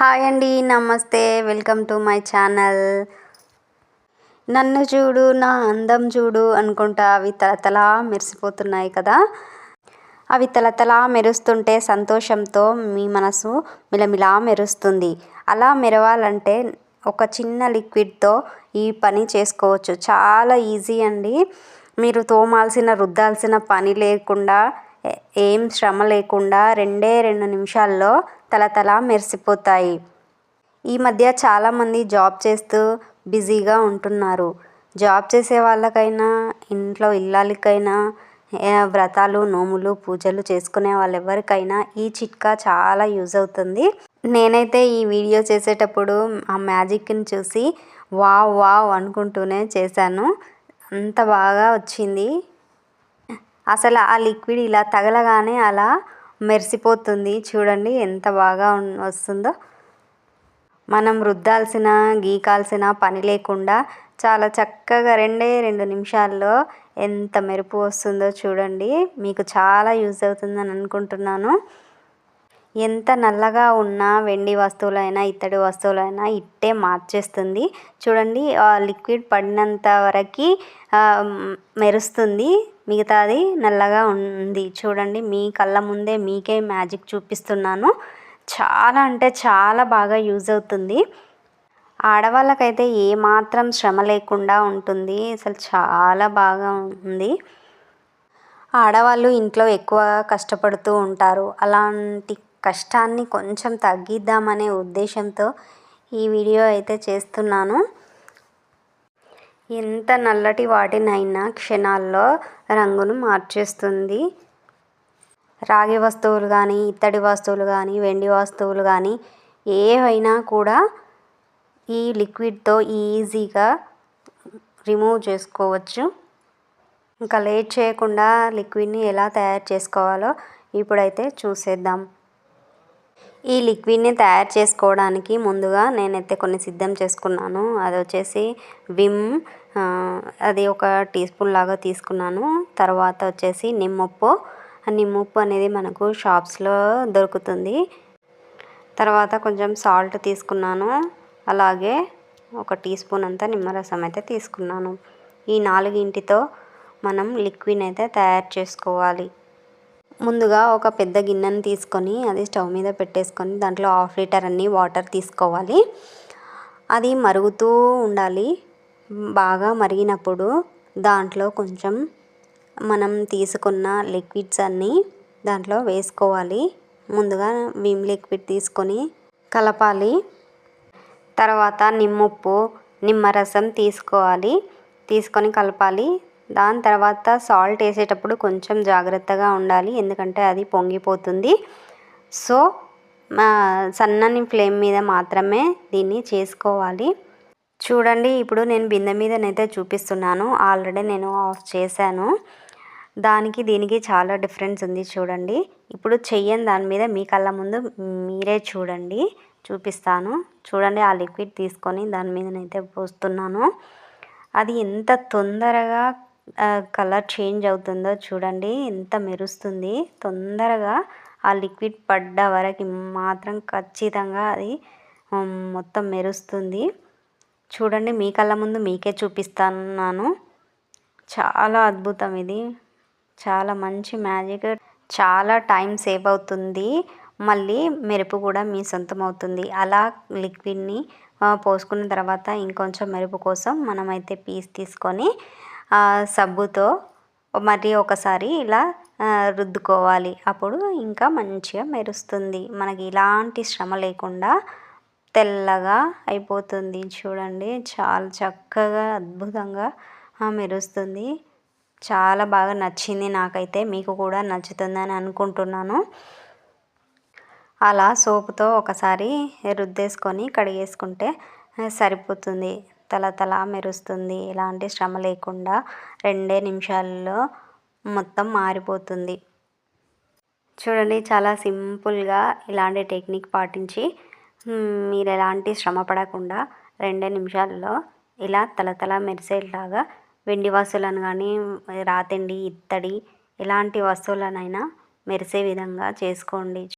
Hi అండి నమస్తే welcome to my channel. నన్ను చూడు నా అందం చూడు అనుకుంటా అవి తలతలా మెరిసిపోతున్నాయి కదా. అవి తలతలా మెరుస్తుంటే సంతోషంతో మీ మనసు మిలమిలా మెరుస్తుంది. అలా మెరవాలంటే ఒక చిన్న లిక్విడ్తో ఈ పని చేసుకోవచ్చు. చాలా ఈజీ అండి. మీరు తోమాల్సిన రుద్దాల్సిన పని లేకుండా ఏం శ్రమ లేకుండా రెండే రెండు నిమిషాల్లో తలతలా మెరిసిపోతాయి. ఈ మధ్య చాలామంది జాబ్ చేస్తూ బిజీగా ఉంటున్నారు. జాబ్ చేసే వాళ్ళకైనా ఇంట్లో ఇల్లాలకైనా వ్రతాలు నోములు పూజలు చేసుకునే వాళ్ళు ఎవరికైనా ఈ చిట్కా చాలా యూజ్ అవుతుంది. నేనైతే ఈ వీడియో చేసేటప్పుడు ఆ మ్యాజిక్ని చూసి వావ్ వావ్ అనుకుంటూనే చేశాను. అంత బాగా వచ్చింది. అసలు ఆ లిక్విడ్ ఇలా తగలగానే అలా మెరిసిపోతుంది. చూడండి ఎంత బాగా వస్తుందో. మనం రుద్దాల్సిన గీకాల్సిన పని లేకుండా చాలా చక్కగా రెండే రెండు నిమిషాల్లో ఎంత మెరుపు వస్తుందో చూడండి. మీకు చాలా యూజ్ అవుతుందని అనుకుంటున్నాను. ఎంత నల్లగా ఉన్న వెండి వస్తువులైనా ఇత్తడి వస్తువులైనా ఇట్టే మార్చేస్తుంది. చూడండి ఆ లిక్విడ్ పడినంత వరకు మెరుస్తుంది. మిగతాది నల్లగా ఉంది. చూడండి మీ కళ్ళ ముందే మీకే మ్యాజిక్ చూపిస్తున్నాను. చాలా అంటే చాలా బాగా యూజ్ అవుతుంది. ఆడవాళ్ళకైతే ఏమాత్రం శ్రమ లేకుండా ఉంటుంది. అసలు చాలా బాగా ఉంది. ఆడవాళ్ళు ఇంట్లో ఎక్కువ కష్టపడుతూ ఉంటారు. అలాంటి కష్టాన్ని కొంచెం తగ్గిద్దామనే ఉద్దేశంతో ఈ వీడియో అయితే చేస్తున్నాను. ఎంత నల్లటి వాటినైనా క్షణాల్లో రంగును మార్చేస్తుంది. రాగి వస్తువులు కానీ ఇత్తడి వస్తువులు కానీ వెండి వస్తువులు కానీ ఏవైనా కూడా ఈ లిక్విడ్తో ఈజీగా రిమూవ్ చేసుకోవచ్చు. ఇంకా లేట్ చేయకుండా లిక్విడ్ని ఎలా తయారు చేసుకోవాలో ఇప్పుడైతే చూసేద్దాం. ఈ లిక్విడ్ని తయారు చేసుకోవడానికి ముందుగా నేనైతే కొన్ని సిద్ధం చేసుకున్నాను. అది వచ్చేసి విమ్ అది ఒక టీ స్పూన్ లాగా తీసుకున్నాను. తర్వాత వచ్చేసి నిమ్మప్పు. నిమ్మప్పు అనేది మనకు షాప్స్లో దొరుకుతుంది. తర్వాత కొంచెం సాల్ట్ తీసుకున్నాను. అలాగే ఒక టీ స్పూన్ అంతా నిమ్మరసం అయితే తీసుకున్నాను. ఈ నాలుగింటితో మనం లిక్విడ్ అయితే తయారు చేసుకోవాలి. ముందుగా ఒక పెద్ద గిన్నెను తీసుకొని అది స్టవ్ మీద పెట్టేసుకొని దాంట్లో హాఫ్ లీటర్ అన్ని వాటర్ తీసుకోవాలి. అది మరుగుతూ ఉండాలి. బాగా మరిగినప్పుడు దాంట్లో కొంచెం మనం తీసుకున్న లిక్విడ్స్ అన్నీ దాంట్లో వేసుకోవాలి. ముందుగా విమ్ లిక్విడ్ తీసుకొని కలపాలి. తర్వాత నిమ్ముప్పు నిమ్మరసం తీసుకోవాలి. తీసుకొని కలపాలి. దాని తర్వాత సాల్ట్ వేసేటప్పుడు కొంచెం జాగ్రత్తగా ఉండాలి ఎందుకంటే అది పొంగిపోతుంది. సో సన్నని ఫ్లేమ్ మీద మాత్రమే దీన్ని చేసుకోవాలి. చూడండి ఇప్పుడు నేను బిందె మీదనైతే చూపిస్తున్నాను. ఆల్రెడీ నేను ఆఫ్ చేశాను. దానికి దీనికి చాలా డిఫరెన్స్ ఉంది చూడండి. ఇప్పుడు చెయ్యని దాని మీద మీ కళ్ళ ముందు మీరే చూడండి. చూపిస్తాను. చూడండి ఆ లిక్విడ్ తీసుకొని దాని మీదనైతే పోస్తున్నాను. అది ఎంత తొందరగా కలర్ చేంజ్ అవుతుందో చూడండి. ఎంత మెరుస్తుంది. తొందరగా ఆ లిక్విడ్ పడ్డ వరకు మాత్రం ఖచ్చితంగా అది మొత్తం మెరుస్తుంది. చూడండి మీ కళ్ళ ముందు మీకే చూపిస్తున్నాను. చాలా అద్భుతం ఇది. చాలా మంచి మ్యాజిక్. చాలా టైం సేవ్ అవుతుంది. మళ్ళీ మెరుపు కూడా మీ సొంతం అవుతుంది. అలా లిక్విడ్ని పోసుకున్న తర్వాత ఇంకొంచెం మెరుపు కోసం మనమైతే పీస్ తీసుకొని సబ్బుతో మరి ఒకసారి ఇలా రుద్దుకోవాలి. అప్పుడు ఇంకా మంచిగా మెరుస్తుంది. మనకి ఇలాంటి శ్రమ లేకుండా తెల్లగా అయిపోతుంది. చూడండి చాలా చక్కగా అద్భుతంగా మెరుస్తుంది. చాలా బాగా నచ్చింది నాకైతే. మీకు కూడా నచ్చుతుందని అనుకుంటున్నాను. అలా సోపుతో ఒకసారి రుద్దేసుకొని కడిగేసుకుంటే సరిపోతుంది. తల మెరుస్తుంది. ఎలాంటి శ్రమ లేకుండా రెండే నిమిషాల్లో మొత్తం మారిపోతుంది. చూడండి చాలా సింపుల్గా ఇలాంటి టెక్నిక్ పాటించి మీరు ఎలాంటి శ్రమ పడకుండా రెండే నిమిషాల్లో ఇలా తలతల మెరిసేలాగా వెండి వస్తువులను కానీ రాతండి ఇత్తడి ఎలాంటి వస్తువులనైనా మెరిసే విధంగా చేసుకోండి.